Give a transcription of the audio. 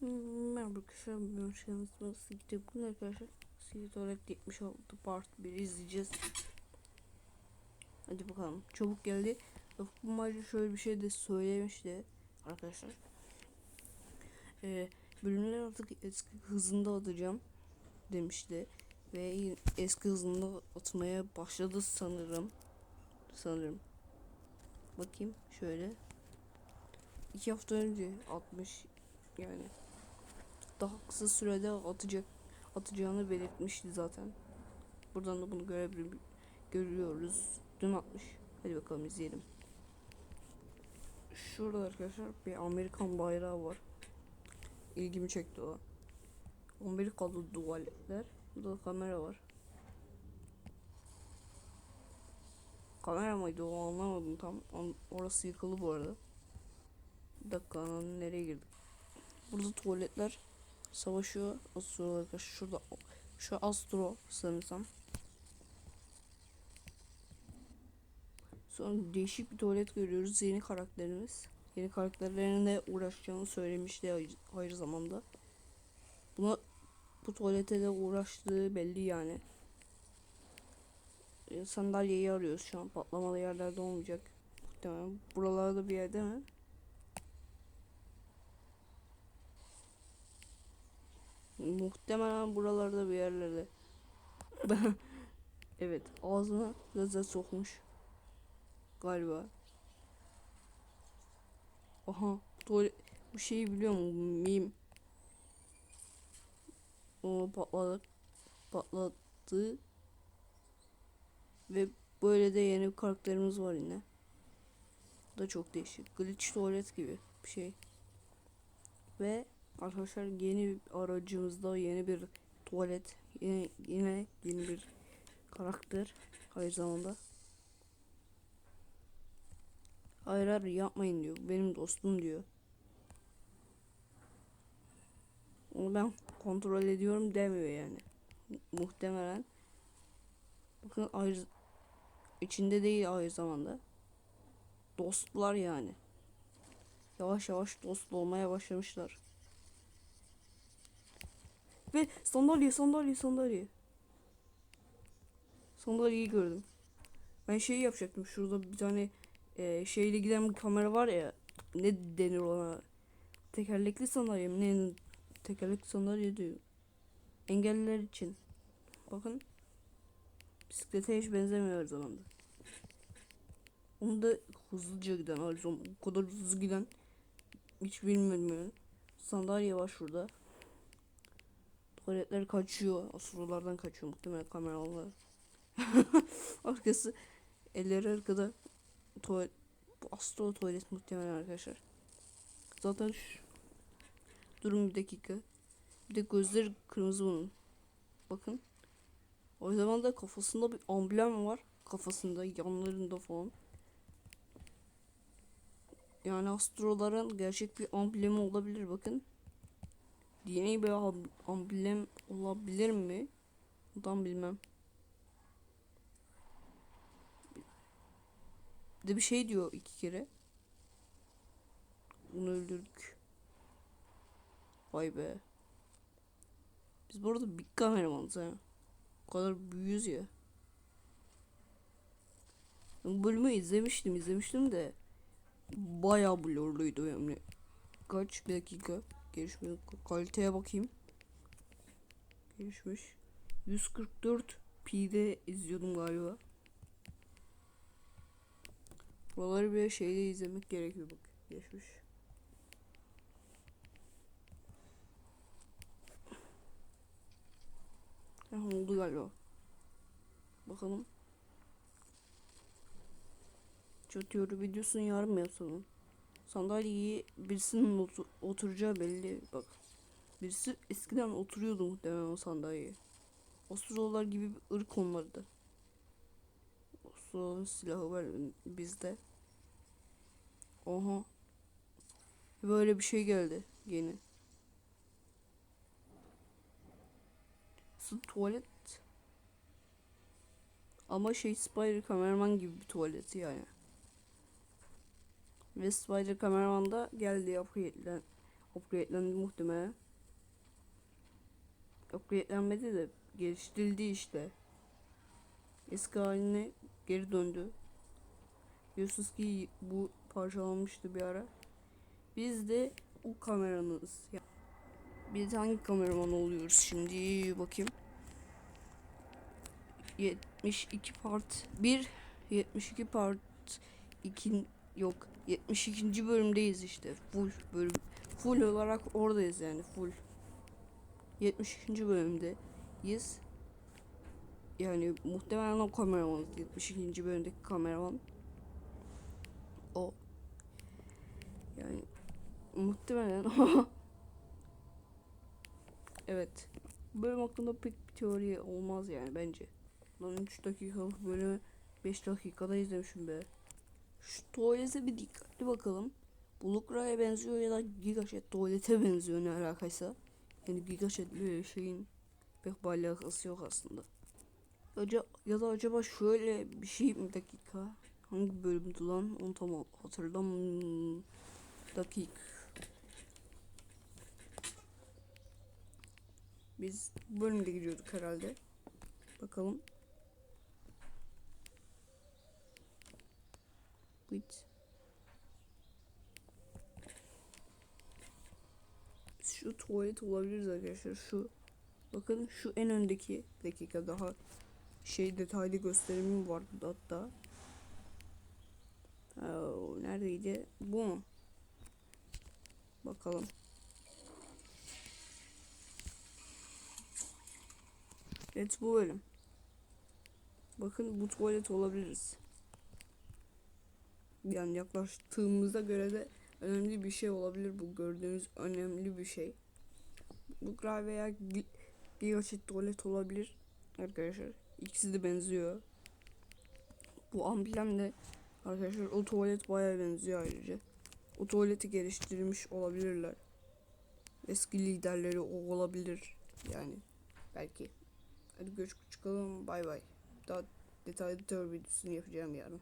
Merhaba arkadaşlar, bugün geldiniz. Ben Sigide bugün arkadaşlar Sigide Tuvalet 76 Part 1 izleyeceğiz. Hadi bakalım. Çabuk geldi. Bumaycı şöyle bir şey de söylemişti arkadaşlar. Ee, bölümleri artık eski hızında atacağım demişti. Ve eski hızında atmaya başladı sanırım. Sanırım. Bakayım şöyle. İki hafta önce atmış yani daha kısa sürede atacak atacağını belirtmişti zaten. Buradan da bunu görebil görüyoruz. Dün atmış. Hadi bakalım izleyelim. Şurada arkadaşlar bir Amerikan bayrağı var. İlgimi çekti o. Amerikalı tuvaletler. Burada da kamera var. Kamera mıydı o anlamadım tam. Orası yıkılı bu arada. Bir dakika nereye girdik? Burada tuvaletler savaşıyor. Astro arkadaşlar şurada şu Astro sanırsam. Sonra değişik bir tuvalet görüyoruz. Yeni karakterimiz. Yeni karakterlerine uğraşacağını söylemişti ayrı zamanda. Buna bu tuvalete de uğraştığı belli yani. E, sandalyeyi arıyoruz şu an. Patlamalı yerlerde olmayacak. Muhtemelen buralarda bir yerde mi? Muhtemelen buralarda bir yerlerde. evet ağzına gaza sokmuş. Galiba. Aha tuvalet bu şeyi biliyor musun? Mim. O patladı. Patladı. Ve böyle de yeni karakterimiz var yine. Bu da çok değişik. Glitch tuvalet gibi bir şey. Ve Arkadaşlar yeni aracımızda yeni bir tuvalet yine yine yeni bir karakter aynı zamanda. Hayır hayır yapmayın diyor. Benim dostum diyor. Onu ben kontrol ediyorum demiyor yani. Muhtemelen. Bakın ayrı içinde değil aynı zamanda. Dostlar yani. Yavaş yavaş dost olmaya başlamışlar. Ve sandalye sandalye sandalye. Sandalyeyi gördüm. Ben şeyi yapacaktım. Şurada bir tane e, şeyle giden bir kamera var ya. Ne denir ona? Tekerlekli sandalye mi? Ne? Tekerlekli sandalye diyor. Engelliler için. Bakın. Bisiklete hiç benzemiyor her zamanda. Onu da hızlıca giden. O kadar hızlı giden. Hiç bilmiyorum. Sandalye var şurada. Tuvaletler kaçıyor. Asurulardan kaçıyor muhtemelen kameralar. Arkası elleri arkada tuvalet bu astro tuvalet muhtemelen arkadaşlar. Zaten şu durun bir dakika. Bir de gözleri kırmızı bunun. Bakın. O zaman da kafasında bir amblem var. Kafasında, yanlarında falan. Yani astroların gerçek bir amblemi olabilir bakın yeni bir amblem olabilir mi? Ondan bilmem. Bir de bir şey diyor iki kere. Onu öldürdük. Vay be. Biz bu arada bir kameramanız ha. O kadar büyüyüz ya. Bu bölümü izlemiştim izlemiştim de bayağı blurluydu yani. Kaç dakika. Gelişme kaliteye bakayım. Gelişmiş. 144 p'de izliyordum galiba. Buraları bir şeyde izlemek gerekiyor bak. Geçmiş. Ha, oldu galiba. Bakalım. Çatıyor videosunu yarın mı yapsam? Sandalyeyi birisinin otur oturacağı belli. Bak. Birisi eskiden oturuyordu muhtemelen o sandalyeye. Ostrolar gibi bir ırk onlardı. Ostroların silahı var bizde. Oha. Böyle bir şey geldi yeni. Su tuvalet. Ama şey Spider kameraman gibi bir tuvaleti yani. Ve Spider kameraman da geldi upgrade'len Upgrade'lendi muhtemelen. Upgrade'lenmedi de geliştirildi işte. Eski haline geri döndü. Biliyorsunuz ki bu parçalanmıştı bir ara. Biz de o kameranız. Biz hangi kameraman oluyoruz şimdi bakayım. 72 part 1 72 part 2 yok 72. bölümdeyiz işte full bölüm full olarak oradayız yani full 72. bölümdeyiz yani muhtemelen o kameraman 72. bölümdeki kameraman o yani muhtemelen o evet bölüm hakkında pek bir teori olmaz yani bence Lan 3 dakikalık bölümü 5 dakikada izlemişim be. Şu tuvalete bir dikkatli bakalım. Bulukra'ya benziyor ya da Gigajet tuvalete benziyor ne alakaysa. Yani Gigajet böyle şeyin pek bir alakası yok aslında. Aca ya da acaba şöyle bir şey mi dakika? Hangi bölümdü lan? Onu tam hatırlam. Dakik. Biz bölümde gidiyorduk herhalde. Bakalım. Git. Şu tuvalet olabiliriz arkadaşlar. Şu. Bakın şu en öndeki dakika daha şey detaylı gösterimim var burada hatta. Oo, neredeydi? Bu mu? Bakalım. Evet bu bölüm. Bakın bu tuvalet olabiliriz. Yani yaklaştığımıza göre de önemli bir şey olabilir bu gördüğünüz önemli bir şey. Bu kral veya gi- Gigaçet tuvalet olabilir arkadaşlar. İkisi de benziyor. Bu amblem de arkadaşlar o tuvalet bayağı benziyor ayrıca. O tuvaleti geliştirmiş olabilirler. Eski liderleri o olabilir yani belki. Hadi görüş çıkalım bay bay. Daha detaylı teori videosunu yapacağım yarın.